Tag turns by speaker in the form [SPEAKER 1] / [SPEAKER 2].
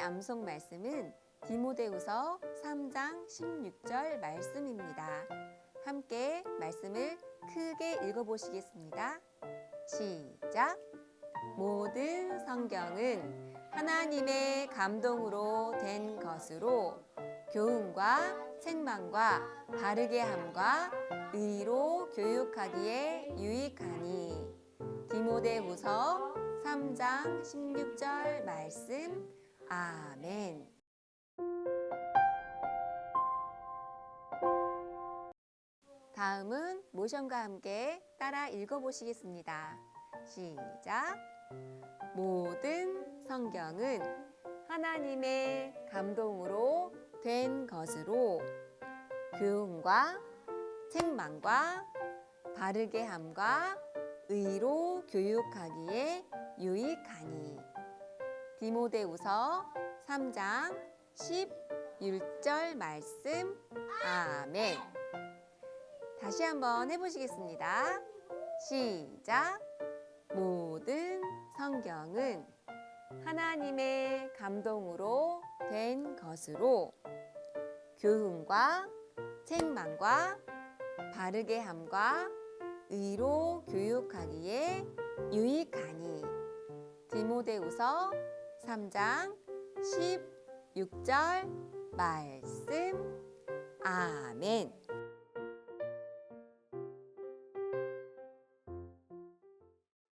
[SPEAKER 1] 암송 말씀은 디모데후서 3장 16절 말씀입니다. 함께 말씀을 크게 읽어보시겠습니다. 시작. 모든 성경은 하나님의 감동으로 된 것으로 교훈과 책망과 바르게 함과 의로 교육하기에 유익하니 디모데후서 3장 16절 말씀 아멘. 다음은 모션과 함께 따라 읽어보시겠습니다. 시작. 모든 성경은 하나님의 감동으로 된 것으로 교훈과 책망과 바르게 함과 의로 교육하기에 유익하니 디모데후서 3장 11절 말씀 아멘. 다시 한번 해보시겠습니다. 시작. 모든 성경은 하나님의 감동으로 된 것으로 교훈과 책망과 바르게 함과 의로 교육하기에 유익하니 디모데후서 3장 16절 말씀 아멘.